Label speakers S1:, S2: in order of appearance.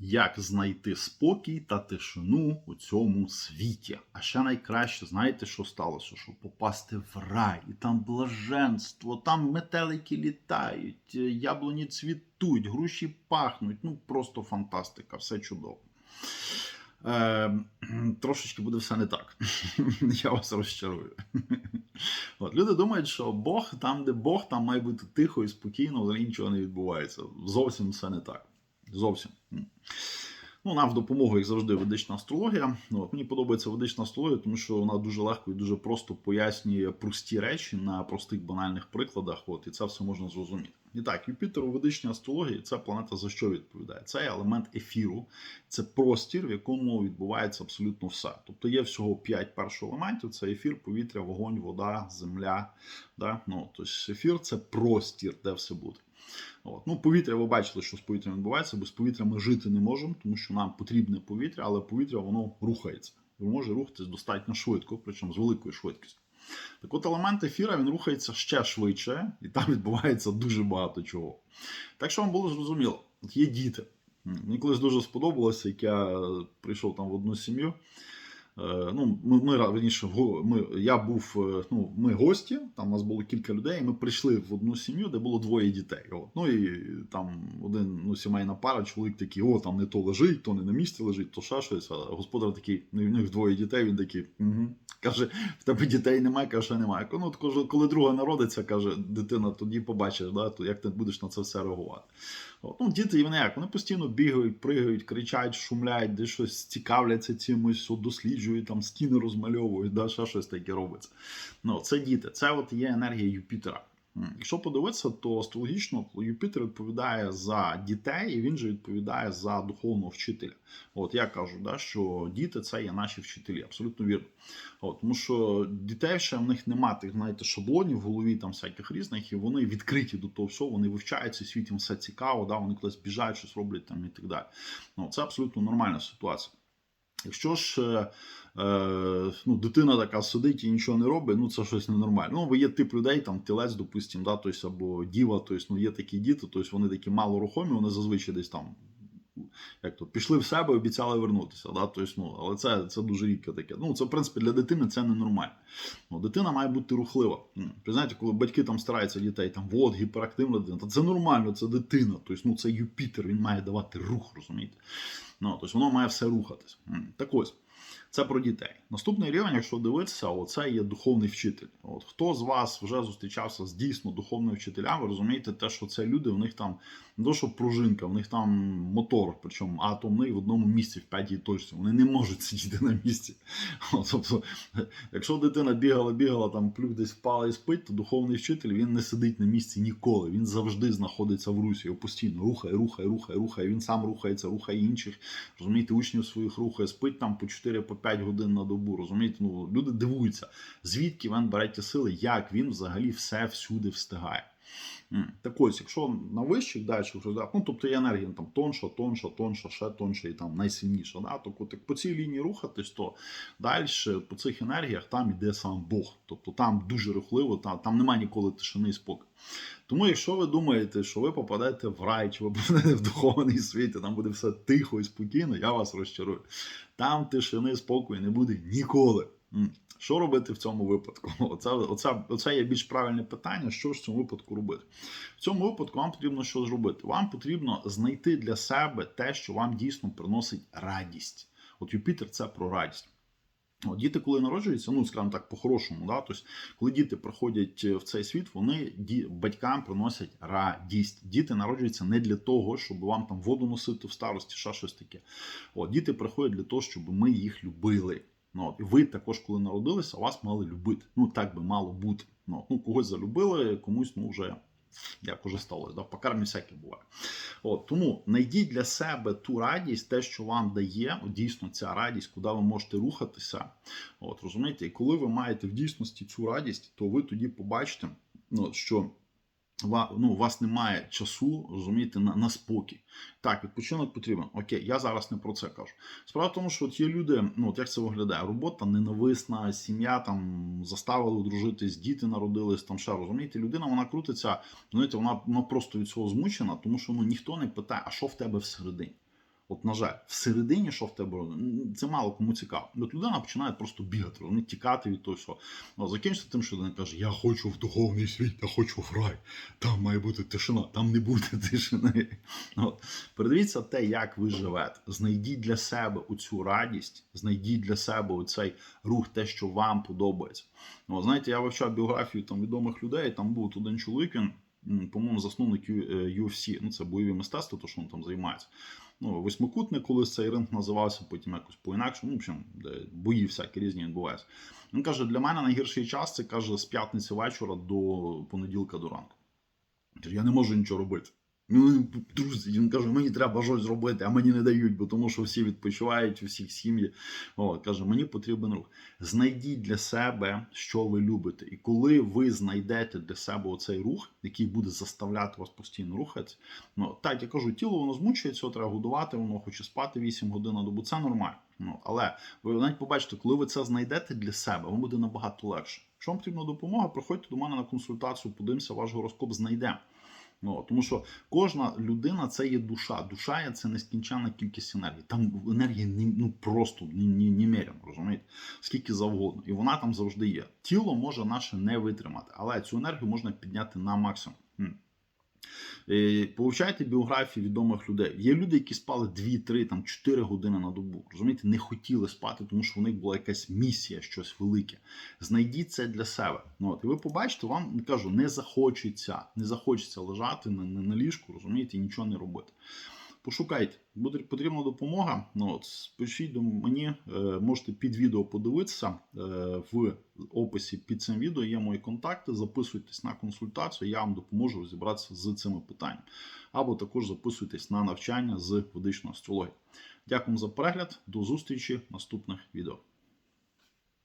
S1: Як знайти спокій та тишину у цьому світі? А ще найкраще, знаєте, що сталося? Що попасти в рай, і там блаженство, там метелики літають, е, яблуні цвітуть, груші пахнуть. Ну просто фантастика, все чудово. Е, трошечки буде все не так. Я вас розчарую. От, люди думають, що Бог там, де Бог, там має бути тихо і спокійно, взагалі нічого не відбувається. Зовсім все не так. Зовсім. Ну, нам в допомогу, як завжди, ведична астрологія. Ну, От, мені подобається ведична астрологія, тому що вона дуже легко і дуже просто пояснює прості речі на простих банальних прикладах. От, і це все можна зрозуміти. І так, Юпітер у ведичній астрології це планета за що відповідає? Це елемент ефіру, це простір, в якому відбувається абсолютно все. Тобто є всього 5 перших елементів: це ефір, повітря, вогонь, вода, земля. Да? Ну, тобто ефір це простір, де все буде. От. Ну, повітря, ви бачили, що з повітрям відбувається. Без повітря ми жити не можемо, тому що нам потрібне повітря, але повітря воно рухається. І може рухатись достатньо швидко, причому з великою швидкістю. Так от елемент ефіра він рухається ще швидше, і там відбувається дуже багато чого. Так що вам було зрозуміло, от є діти. Мені колись дуже сподобалося, як я прийшов там в одну сім'ю. Е, Ну, ми, ми раніше ми, я був, е, ну, ми гості, там у нас було кілька людей, і ми прийшли в одну сім'ю, де було двоє дітей. От. Ну і там один ну, сімейна пара, чоловік такий, о, там не то лежить, то не на місці лежить, то ще щось. А господар такий, ну і в них двоє дітей, він такий, угу. каже, в тебе дітей немає, каже, немає. Ну, коли друга народиться, каже, дитина, тоді побачиш, да, як ти будеш на це все реагувати. От. Ну, Діти вони як, вони постійно бігають, пригають, кричать, шумляють, де щось цікавляться цимось, досліджують, там стіни розмальовують, да, ще щось таке робиться. Ну, Це діти, це от є енергія Юпітера. Якщо подивитися, то астрологічно Юпітер відповідає за дітей, і він же відповідає за духовного вчителя. От я кажу, да, що діти це є наші вчителі, абсолютно вірно. От, Тому що дітей ще в них немає тих, знаєте, шаблонів в голові там всяких різних, і вони відкриті до того всього, вони вивчають цей світ, їм все цікаво, да, вони колись біжають, щось роблять там і так далі. Ну, Це абсолютно нормальна ситуація. Якщо ж е, е, ну, дитина така сидить і нічого не робить, ну це щось ненормальне. Ну, є тип людей, там тілець, допустим, да, тобто, або діва, тобто, ну, є такі діти, тобто вони такі малорухомі, вони зазвичай десь там як то, пішли в себе, обіцяли вернутися. Да? Тобто, ну, але це це дуже рідко таке. Ну, Це, в принципі, для дитини це ненормально. Ну, Дитина має бути рухлива. Знаєте, коли батьки там стараються дітей, там, вот гіперактивна дитина, то це нормально, це дитина. Тобто, ну, Це Юпітер, він має давати рух, розумієте? Ну, тобто, Воно має все рухатись. Так ось. Це про дітей. Наступний рівень, якщо дивитися, оце є духовний вчитель. От Хто з вас вже зустрічався з дійсно духовними вчителями, розумієте, те, що це люди, у них там не то, що пружинка, в них там мотор, причому атомний в одному місці, в п'ятій точці. Вони не можуть сидіти на місці. От, тобто, Якщо дитина бігала, бігала, там плюх десь впала і спить, то духовний вчитель він не сидить на місці ніколи. Він завжди знаходиться в русі, його постійно рухає, рухає, рухає, рухає. Він сам рухається, рухає інших. Розумієте, учнів своїх рухає, спить там по 4 по 5 годин на добу. Розумієте, ну люди дивуються, звідки він бере ті сили, як він взагалі все всюди встигає. Так ось, якщо на вищих далі вже ну тобто є енергія там тонша, тонша, тонша, ще тонша і там найсильніша. Да? Тобто так, по цій лінії рухатись, то далі по цих енергіях там іде сам Бог. Тобто там дуже рухливо, там, там немає ніколи тишини і спокою. Тому, якщо ви думаєте, що ви попадете в рай, чи ви попадете в духовний світ, і там буде все тихо і спокійно, я вас розчарую. Там тишини, спокою не буде ніколи. Що робити в цьому випадку? Оце, оце, оце є більш правильне питання, що ж в цьому випадку робити. В цьому випадку вам потрібно що зробити? Вам потрібно знайти для себе те, що вам дійсно приносить радість. От Юпітер це про радість. Діти, коли народжуються, ну скажімо так, по-хорошому, да, тобто, коли діти приходять в цей світ, вони батькам приносять радість. Діти народжуються не для того, щоб вам там воду носити в старості, ще щось таке. От, Діти приходять для того, щоб ми їх любили. Ну, І ви також, коли народилися, вас мали любити. Ну, так би мало бути. Ну, ну Когось залюбили, комусь ну, вже як уже сталося. Да? В покармі всяке буває. От, Тому знайдіть для себе ту радість, те, що вам дає, дійсно ця радість, куди ви можете рухатися. От, розумієте? І коли ви маєте в дійсності цю радість, то ви тоді побачите, ну, що ну, у вас немає часу, розумієте, на на спокій. Так, відпочинок потрібен. Окей, я зараз не про це кажу. Справа в тому, що от є люди, ну от як це виглядає? Робота ненависна, сім'я там заставили дружитись, діти народились, там ще розумієте, людина вона крутиться, знаєте, вона вона просто від цього змучена, тому що ну ніхто не питає, а що в тебе всередині. От, на жаль, всередині, що в тебе, це мало кому цікаво. От людина починає просто бігати, вони тікати від того всього. Ну, закінчиться тим, що людина каже: Я хочу в духовний світ, я хочу в рай. Там має бути тишина, там не буде тишини. От. Передивіться те, як ви живете. Знайдіть для себе оцю радість, знайдіть для себе оцей рух, те, що вам подобається. Ну, знаєте, я вивчав біографію там відомих людей. Там був один чоловік, він, по-моєму, засновник Ю- е, UFC, ну це бойові мистецтва, то що він там займається. Ну, восьмикутник, колись цей ринг називався, потім якось по-інакшому, ну, в общем, бої всякі різні відбуваються. Він каже: для мене найгірший час це каже з п'ятниці вечора до понеділка до ранку. Я не можу нічого робити. Друзі, він каже, мені треба щось зробити, а мені не дають, бо тому що всі відпочивають, у всіх сім'ї. Каже, мені потрібен рух. Знайдіть для себе, що ви любите. І коли ви знайдете для себе оцей рух, який буде заставляти вас постійно рухатися, ну так я кажу, тіло воно змучується, його треба годувати, воно хоче спати 8 годин на добу. Це нормально. Ну, але ви навіть побачите, коли ви це знайдете для себе, вам буде набагато легше. Якщо вам потрібна допомога, приходьте до мене на консультацію, подивимося, ваш гороскоп знайдемо. Ну, тому що кожна людина це є душа. Душа це нескінченна кількість енергії. Там енергії не, ну, просто ні, розумієте? Скільки завгодно. І вона там завжди є. Тіло може наше не витримати, але цю енергію можна підняти на максимум. Е, Повчайте біографії відомих людей. Є люди, які спали 2, 3, там 4 години на добу. Розумієте, не хотіли спати, тому що у них була якась місія, щось велике. Знайдіть це для себе. Ну, от, і ви побачите, вам кажу, не захочеться, не захочеться лежати на, на ліжку, розумієте, і нічого не робити. Пошукайте, буде потрібна допомога. Ну, от, пишіть до мені, е, можете під відео подивитися. Е, в описі під цим відео є мої контакти. Записуйтесь на консультацію, я вам допоможу розібратися з цими питаннями. Або також записуйтесь на навчання з ведичної астрології. Дякую за перегляд, до зустрічі в наступних відео.